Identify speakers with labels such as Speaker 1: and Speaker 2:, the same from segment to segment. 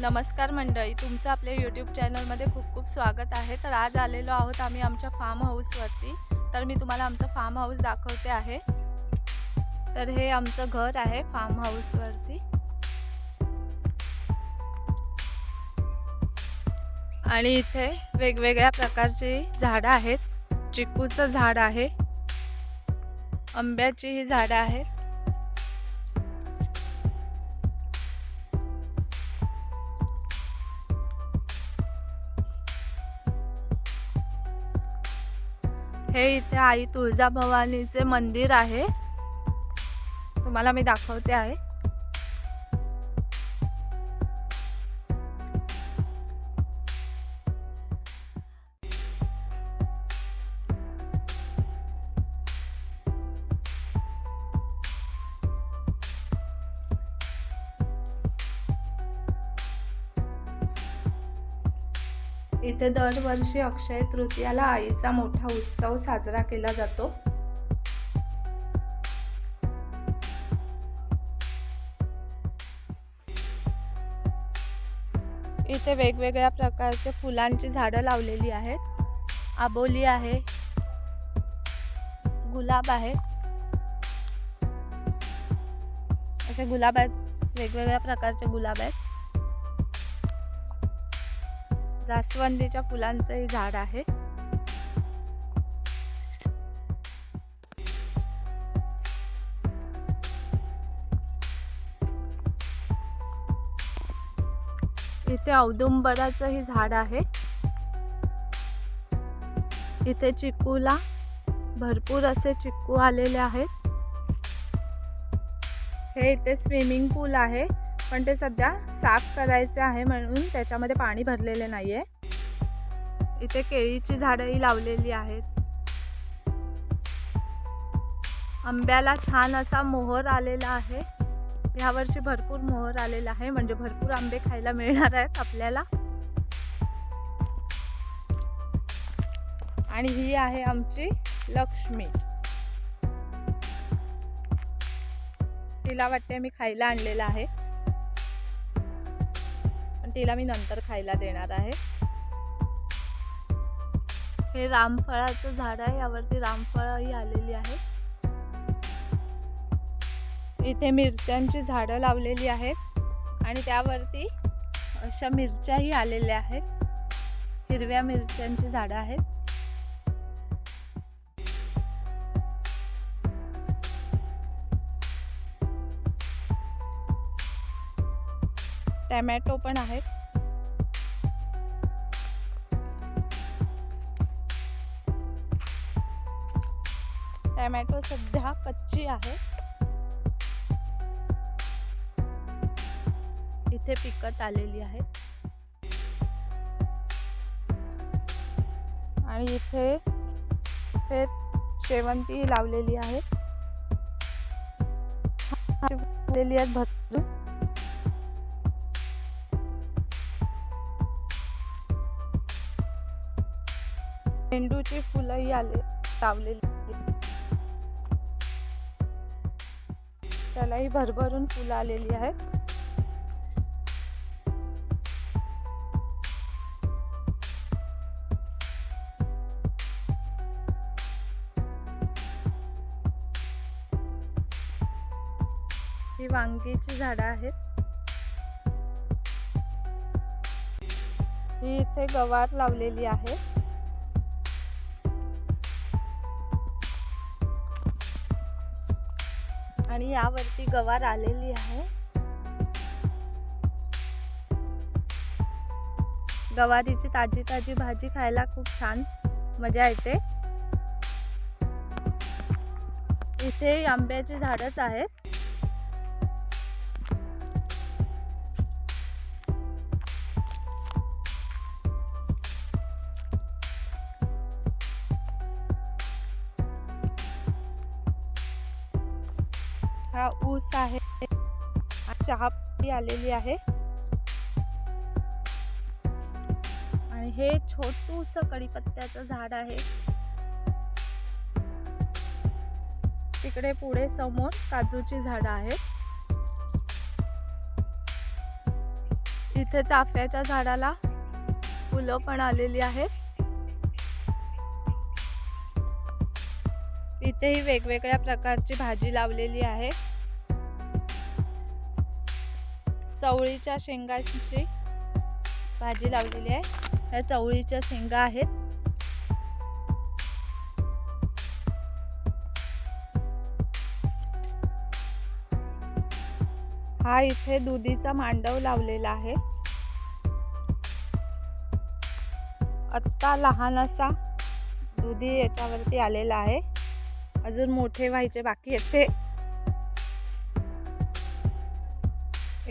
Speaker 1: नमस्कार मंडळी तुमचं आपल्या यूट्यूब चॅनलमध्ये खूप खूप स्वागत आहे. तर आज आलेलो आहोत आम्ही आमच्या फार्म हाऊसवरती तर मी तुम्हाला आमचं फार्म हाऊस दाखवते आहे. तर हे आमचं घर आहे फार्म हाऊसवरती आणि इथे वेगवेगळ्या प्रकारची झाडं आहेत. चिकूचं झाड आहे. आंब्याची ही झाडं आहेत. हे इथे आई तुळजाभवानीचे मंदिर आहे. तुम्हाला मी दाखवते आहे. इथे दरवर्षी अक्षय तृतीयाला आईचा मोठा उत्सव साजरा केला जातो. इथे वेगवेगळ्या प्रकारचे फुलांची झाडं लावलेली आहेत. आबोली आहे. गुलाब आहे. असे गुलाब आहेत. वेगवेगळ्या प्रकारचे गुलाब आहेत. जास्वंदीच्या फुलांचंही झाड आहे. इथे औदुंबराचंही झाड आहे. इथे चिक्कूला भरपूर असे चिक्कू आलेले आहेत. हे इथे स्विमिंग पूल आहे. पण ते सध्या साफ करायचे आहे म्हणून त्याच्यामध्ये पाणी भरलेले नाही आहे इथे केळीची झाडंही लावलेली आहेत. आंब्याला छान असा मोहर आलेला आहे. यावर्षी भरपूर मोहर आलेला आहे म्हणजे भरपूर आंबे खायला मिळणार आहेत आपल्याला. आणि ही आहे आमची लक्ष्मी. तिला वाटते मी खायला आणलेलं आहे. तिला मी नंतर खायला देणार आहे. हे रामफळाचं झाड आहे यावरती रामफळही आलेली आहे. इथे मिरच्यांची झाडं लावलेली आहेत आणि त्यावरती अशा मिरच्याही आलेल्या आहेत. हिरव्या मिरच्यांची झाडं आहेत. टॅमॅटो पण आहेत. टॅमॅटो सध्या कच्ची आहे. इथे पिकत आलेली आहे. आणि इथे ते शेवंती लावलेली आहे भरपूर. झेंडूची फुलंही आले लावलेली. त्यालाही भरभरून फुलं आलेली आहेत. ही वांगीची झाडं आहेत. ही इथे गवार लावलेली आहे. आणि यावरती गवार आलेली आहे. गवारीची ताजी ताजी भाजी खायला खूप छान मजा येते. इथे आंब्याची झाडच आहेत. हा ऊस आहे. चहा आलेली आहे. आणि हे छोटूस कढीपत्त्याच झाड आहे. तिकडे पुढे समोर काजूची झाडं आहेत इथे चाफ्याच्या झाडाला फुलं पण आलेली आहेत. इथेही वेगवेगळ्या प्रकारची भाजी लावलेली आहे. चवळीच्या शेंगाची भाजी लावलेली आहे. ह्या चवळीच्या शेंगा आहेत. हा इथे दुधीचा मांडव लावलेला आहे. आत्ता लहान असा दुधी याच्यावरती आलेला आहे. अजून मोठे व्हायचे बाकी आहेत ते.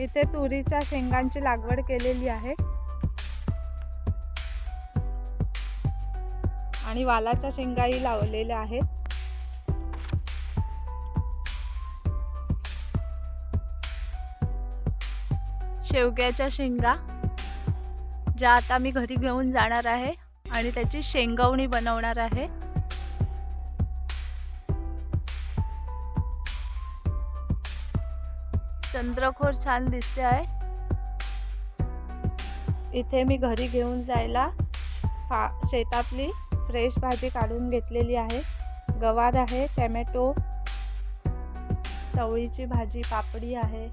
Speaker 1: इथे तुरीच्या शेंगांची लागवड केलेली आहे. आणि वालाच्या शेंगाही लावलेल्या आहेत. शेवग्याच्या शेंगा ज्या आता मी घरी घेऊन जाणार आहे आणि त्याची शेंगवणी बनवणार आहे. चंद्रखोर छान दिसते आहे. इथे मी घरी घेऊन जायला फा शेतातली फ्रेश भाजी काढून घेतलेली आहे. गवार आहे टॅमॅटो चवळीची भाजी पापडी आहे.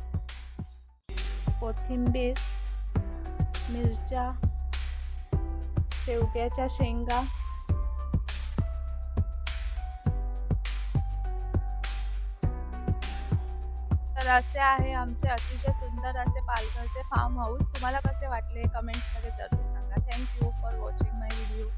Speaker 1: कोथिंबीर मिरच्या शेवग्याच्या शेंगा तर असे आहे आमचे अतिशय सुंदर असे पालघरचे फार्म हाऊस तुम्हाला कसे वाटले? कमेंट्समध्ये जरूर सांगा. Thank you for watching my video